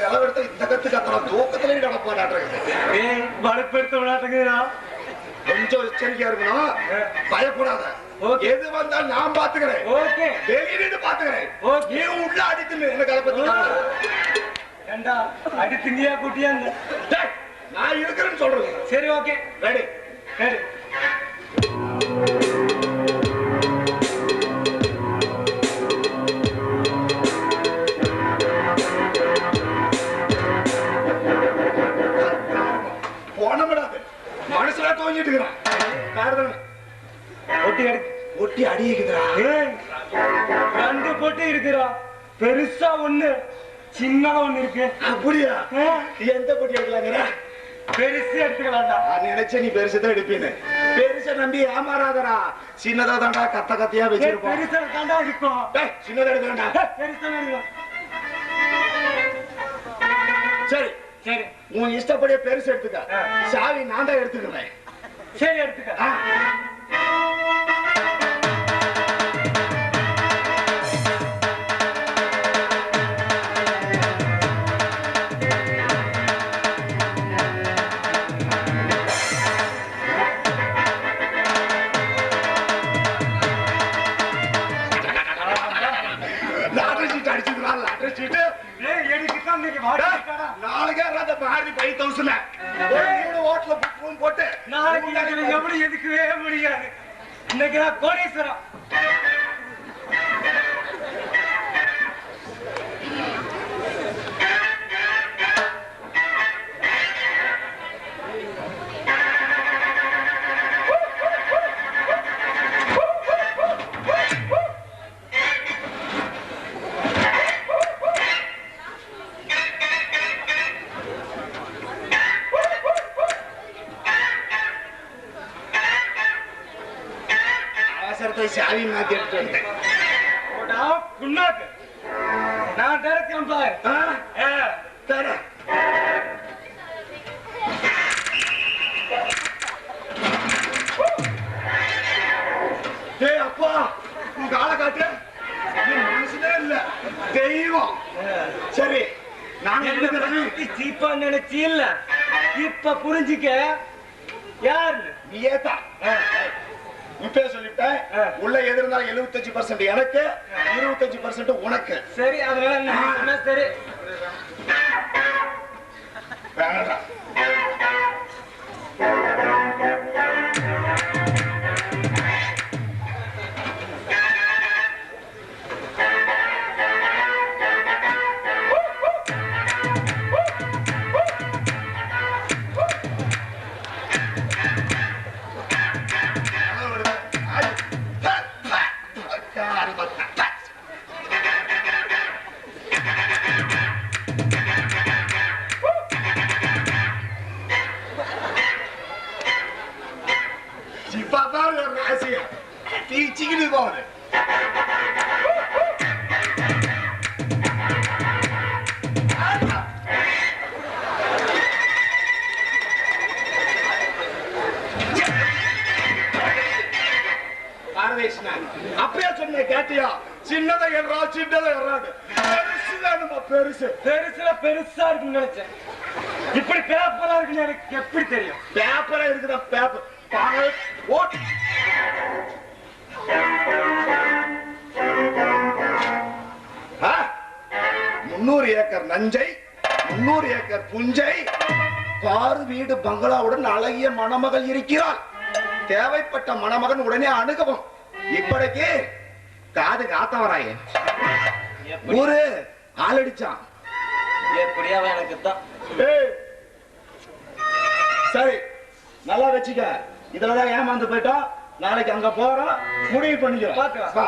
நிலவெடுத்த இந்த கத்து கத்துறான் தூக்கத்திலே நடப்பாடாட்டு ஏய் வலுப்படுத்த விளையாட்டுக்குறா கொஞ்சம் எச்சரிக்கையா இருக்கணும். பயப்படாத. எது வந்தாலும் நான் பாத்துக்கிறேன். ஓகே. வெளியிட்டு பாத்துக்கிறேன். நீ உள்ள அடித்து எனக்கு அதை பத்தி கவலை இல்ல. ஏண்டா அடி திங்கியா குட்டியாங்க டேய், நான் இருக்கிறேன்னு சொல்றேன். சரி ஓகே. ரெடி சரி ஒட்டி எடுக்கு ஒட்டி அடிக்குதுடா. ஏய் ரெண்டு போட்டு இருக்குறா பெருசா ஒண்ணு சின்னதா ஒண்ணு இருக்கு. அப்படியா? எந்த பொட்டி எடுக்கலாங்கிற? பெருசு எடுத்துக்கலாம்டா. நான் நினைச்ச நீ பெருசு தான் எடுப்பீன்னு. பெருசை நம்பி ஏமாறாதடா. சின்னதா தான்டா கத்த கத்தியா வச்சிருப்போம். பெருசா தாண்டா இருக்கும். சின்னதா எடுக்க வேண்டாம் ஏய், பெருசா இருக்கும். சரி. சரி. உன் இஷ்டப்படியே பெருசு எடுத்துக்க. சாவி நான் தான் எடுத்துக்கிறேன். சரி எடுத்துக்க ஆ. லாட்டரி சீட் அடிச்சுக்கிறா லாட்டரி சீட்டு ஏய் எனக்கு தான் இன்னைக்கு டேய், வாடா நாளைக்கே அந்த மாறி ஃபைவ் தௌசண்ட் ஒரு மூணு ஓட்டுல புக் போட்டு எப்படி எதுக்கவே முடியாது. இன்னைக்கு நான் கோடீஸ்வரம் அவசரத்தை சாவி மாத்தி எடுத்து வந்தேன் நான் ஆ, தரேன். டேய் அப்பா உங்க ஆளை காட்டு. நீ மனுஷனே இல்ல. தெய்வம். சரி நான் சீப்பா நினைச்சி இல்ல. இப்ப புரிஞ்சுக்க. யாருன்னு? நீயே தான் இப்பே சொல்லிட்டேன். ஆ. உள்ள எது இருந்தாலும் எழுபத்தஞ்சு பர்சன்ட் எனக்கு இருபத்தஞ்சு பர்சன்ட் உனக்கு. சரி அதனால Ci fa male la masia! Ti ci che ne vuole! பாரதேசன் அப்பயே சொன்ன கேட்டியா? சின்னதை எறா சின்னதை எறாது பெருசு பெருசுல பெருசா இருக்குன்னு நினைச்சேன். இப்படி பேப்பரா இருக்குன்னு எனக்கு எப்படி தெரியும்? பேப்பரா இருக்குதா பேப்பர் ஓட்டு? முன்னூறு ஏக்கர் நஞ்சை முன்னூறு ஏக்கர் புஞ்சை பாரு வீடு பங்களாவுடன் அழகிய மணமகள் இருக்கிறாள். தேவைப்பட்ட மணமகன் உடனே அணுகவும். இப்படிக்கு காது காத்தவராயே ஊரு ஆளடிச்சான். எப்படியாவது எனக்கு தான். சரி நல்லா வச்சுக்க. இதுலதான் ஏமாந்து போயிட்டோம். நாளைக்கு அங்க போறோம். முடிவு பண்ணிக்கிறோம். பார்க்கலாம். வா.